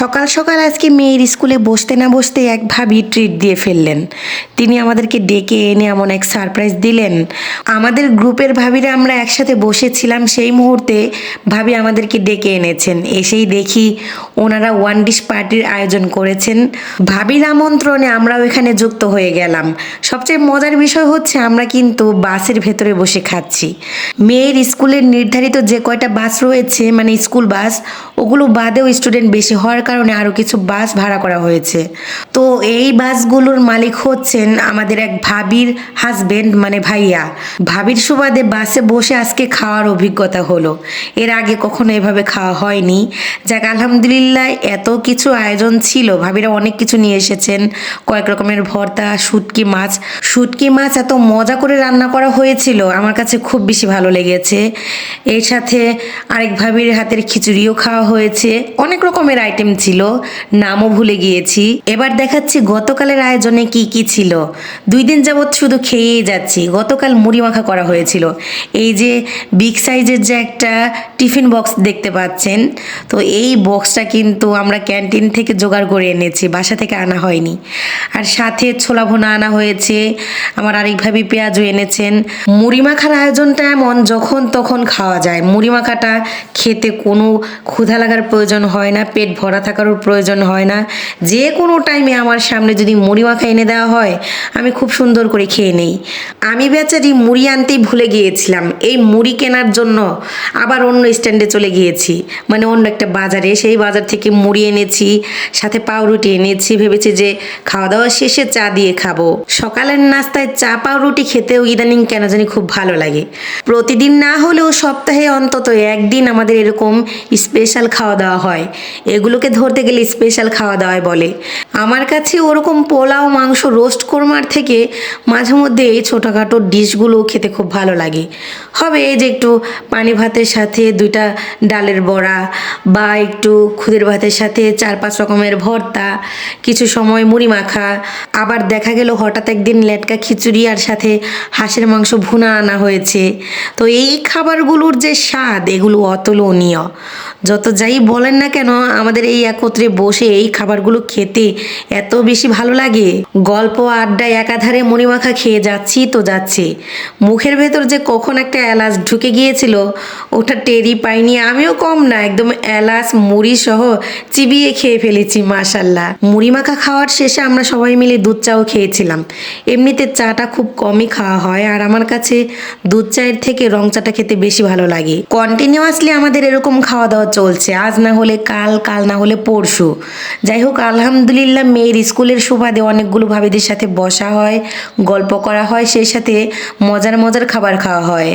সকাল সকাল আজকে মেয়ের স্কুলে বসতে না বসতে এক ভাবি ট্রিট দিয়ে ফেললেন। তিনি আমাদেরকে ডেকে এনে এমন এক সারপ্রাইজ দিলেন। আমাদের গ্রুপের ভাবিরা আমরা একসাথে বসেছিলাম সেই মুহূর্তে ভাবি আমাদেরকে ডেকে এনেছেন। এসেই দেখি ওনারা ওয়ান ডিশ পার্টির আয়োজন করেছেন। ভাবির আমন্ত্রণে আমরাও এখানে যুক্ত হয়ে গেলাম। সবচেয়ে মজার বিষয় হচ্ছে আমরা কিন্তু বাসের ভেতরে বসে খাচ্ছি। মেয়ের স্কুলের নির্ধারিত যে কয়টা বাস রয়েছে মানে স্কুল বাস, ওগুলো বাদেও স্টুডেন্ট বেশি হওয়ার কারণে আরও কিছু বাস ভাড়া করা হয়েছে। তো এই বাসগুলোর মালিক হচ্ছেন আমাদের এক ভাবির হাজবেন্ড মানে ভাইয়া। ভাবির সুবাদে বাসে বসে আজকে খাওয়ার অভিজ্ঞতা হলো। এর আগে কখনো এভাবে খাওয়া হয়নি। যাক, আলহামদুলিল্লাহ এত কিছু আয়োজন ছিল। ভাবিরা অনেক কিছু নিয়ে এসেছেন। কয়েক রকমের ভর্তা, শুটকি, মাছ শুটকি মাছ এত মজা করে রান্না করা হয়েছিল, আমার কাছে খুব বেশি ভালো লেগেছে। এর সাথে আরেক ভাবির হাতের খিচুড়িও খাওয়া হয়েছে। অনেক রকমের আইটেম ছিল, নামও ভুলে গিয়েছি। এবার দেখাচ্ছি গতকালের আয়োজনে কি কি ছিল। দুই দিন যাবৎ শুধু খেয়েই যাচ্ছি, গতকাল মুড়ি মাখা করা হয়েছিল। এই যে বিগ সাইজের যে একটা টিফিন বক্স দেখতে পাচ্ছেন, তো এই বক্সটা কিন্তু আমরা ক্যান্টিন থেকে জোগাড় করে এনেছি, বাসা থেকে আনা হয়নি। আর সাথে ছোলা ভোনা আনা হয়েছে আমার আরেক ভাবি পেঁয়াজও এনেছেন। মুড়ি মাখার আয়োজনটা এমন, যখন তখন খাওয়া যায়। মুড়ি মাখাটা খেতে কোনো ক্ষুধা লাগার প্রয়োজন হয় না, পেট ভরা থাকারও প্রয়োজন হয় না। যে কোনো টাইমে আমার সামনে যদি মুড়ি মাখা এনে দেওয়া হয়, আমি খুব সুন্দর করে খেয়ে নেই। আমি বেচারি মুড়ি আনতেই ভুলে গিয়েছিলাম। এই মুড়ি কেনার জন্য আবার অন্য স্ট্যান্ডে চলে গিয়েছি। মানে অন্য একটা বাজারে, সেই বাজার থেকে মুড়ি এনেছি, সাথে পাউরুটি এনেছি, ভেবেছি যে খাওয়া দাওয়া শেষে চা দিয়ে খাব। সকালের নাস্তায় চা পাউরুটি খেতেও ইদানিং কেন জানি খুব ভালো লাগে। প্রতিদিন না হলেও সপ্তাহে অন্তত একদিন আমাদের এরকম স্পেশাল খাওয়া দাওয়া হয়। এগুলোকে ধরতে গেলে স্পেশাল খাওয়া দাওয়ায় বলে। আমার কাছে ওরকম পোলাও, মাংস, রোস্ট কোরমার থেকে মাঝে মধ্যে এই ছোটোখাটো ডিশগুলো খেতে খুব ভালো লাগে। হবে যে একটু পানি ভাতের সাথে দুইটা ডালের বড়া বা একটু খুদের ভাতের সাথে চার পাঁচ রকমের ভর্তা, কিছু সময় মুড়ি মাখা। আবার দেখা গেল হঠাৎ একদিন লেটকা খিচুড়ি আর সাথে হাঁসের মাংস ভুনা আনা হয়েছে। তো এই খাবারগুলোর যে স্বাদ, এগুলো অতুলনীয়। যত যাই বলেন না কেন, আমাদের এই একত্রে বসে এই খাবারগুলো খেতে এত বেশি ভালো লাগে। গল্প আড্ডায় একাধারে মণিমাখা খেয়ে যাচ্ছি তো যাচ্ছে। মুখের ভেতর যে কখন একটা এলাচ ঢুকে গিয়েছিল, ওটা টেরি পাইনি। আমিও কম না, একদম এলাচ, মুড়ি সহ চিবিয়ে খেয়ে ফেলেছি, মাশাল্লাহ। মুড়ি মাখা খাওয়ার শেষে আমরা সবাই মিলে দুধ চাও খেয়েছিলাম। এমনিতে চাটা খুব কমই খাওয়া হয় আর আমার কাছে দুধ চায়ের থেকে রং চাটা খেতে বেশি ভালো লাগে। কন্টিনিউয়াসলি আমাদের এরকম খাওয়া দাওয়া চলছে। আজ না হলে কাল কাল না হলে পরশু। যাই হোক, আলহামদুলিল্লাহ মেয়ের স্কুলের সুবাদে অনেকগুলো ভাবিদের সাথে বসা হয়, গল্প করা হয়, সেই সাথে মজার মজার খাবার খাওয়া হয়।